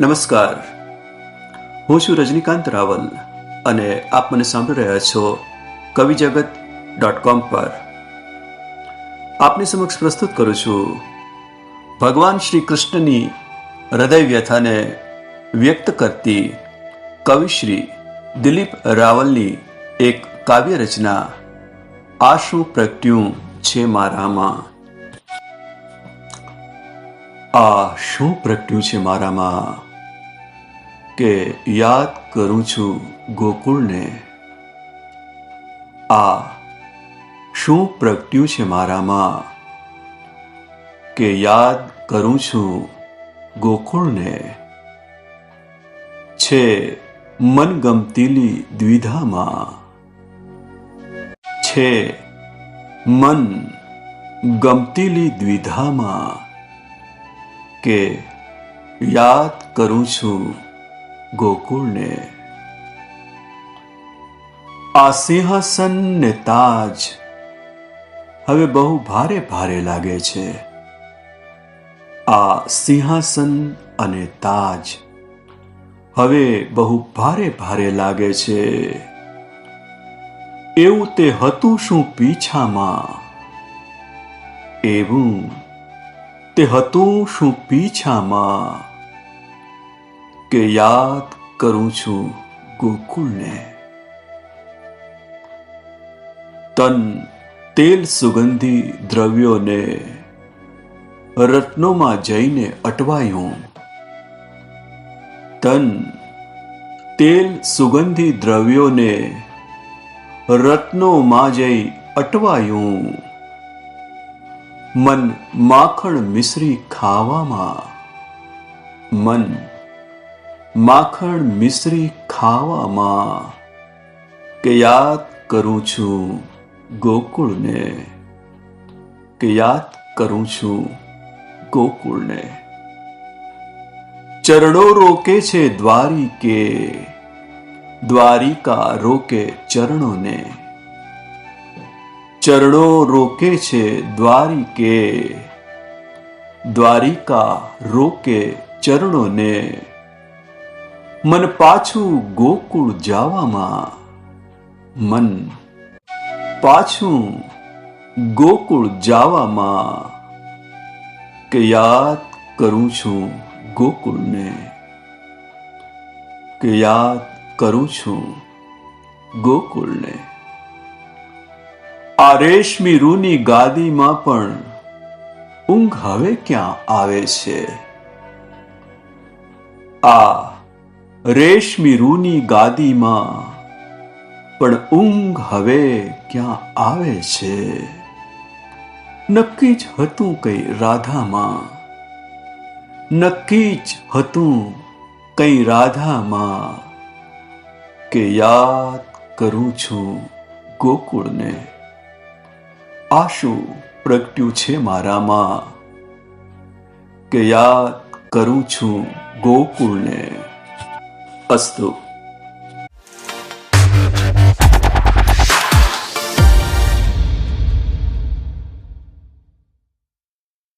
નમસ્કાર. હું છું રજનીકાંત રાવલ અને આપ મને સાંભળી રહ્યા છો કવિ જગત ડોટ કોમ પર. આપની સમક્ષ પ્રસ્તુત કરું છું. ભગવાન શ્રી કૃષ્ણની હૃદય વ્યથાને વ્યક્ત કરતી કવિશ્રી દિલીપ રાવલની એક કાવ્ય રચના આ શું પ્રગટ્યું છે મારામાં. આ શું પ્રગટ્યું છે મારામાં. કે યાદ કરું છું ગોકુળને. આ શું પ્રગટ્યું છે મારામાં? કે યાદ કરું છું ગોકુળને. છે મનગમતીલી દ્વિધામાં. છે મન ગમતીલી દ્વિધામાં. કે યાદ કરું છું ગોકુળને. આ સિંહાસન ને તાજ હવે બહુ ભારે ભારે લાગે છે. આ સિંહાસન અને તાજ હવે બહુ ભારે ભારે લાગે છે. એવું તે હતું શું પીછામાં? એવું તે હતું શું પીછામાં? કે યાદ કરું છું ગોકુળને. તન તેલ સુગંધી દ્રવ્યોને રત્નોમાં જઈને અટવાયું. તન તેલ સુગંધી દ્રવ્યોને રત્નોમાં જઈ અટવાયું. મન માખણ મિશ્રી ખાવામાં. મન માખણ મિશ્રી ખાવામાં કે યાદ કરું છું ગોકુળને? કે યાદ કરું છું ગોકુળને? ચરણો રોકે છે દ્વારિકે? દ્વારિકા રોકે ચરણોને? ચરણો રોકે છે દ્વારિકે? દ્વારિકા રોકે ચરણોને? મન પાછું ગોકુળ જાવામાં. મન પાછું ગોકુળ જાવામાં. કે યાદ કરું છું ગોકુળને. કે યાદ કરું છું ગોકુળને. આ રેશમી રૂની ગાદીમાં પણ ઊંઘ હવે ક્યાં આવે છે? આ રેશમી રૂની ગાદીમાં. પણ ઊંઘ હવે ક્યાં આવે છે? નક્કી જ હતું કઈ રાધામાં. નક્કી જ હતું કઈ રાધામાં. કે યાદ કરું છું ગોકુળને. આ શું પ્રગટ્યું છે મારામાં. કે યાદ કરું છું ગોકુળને. અસ્તુ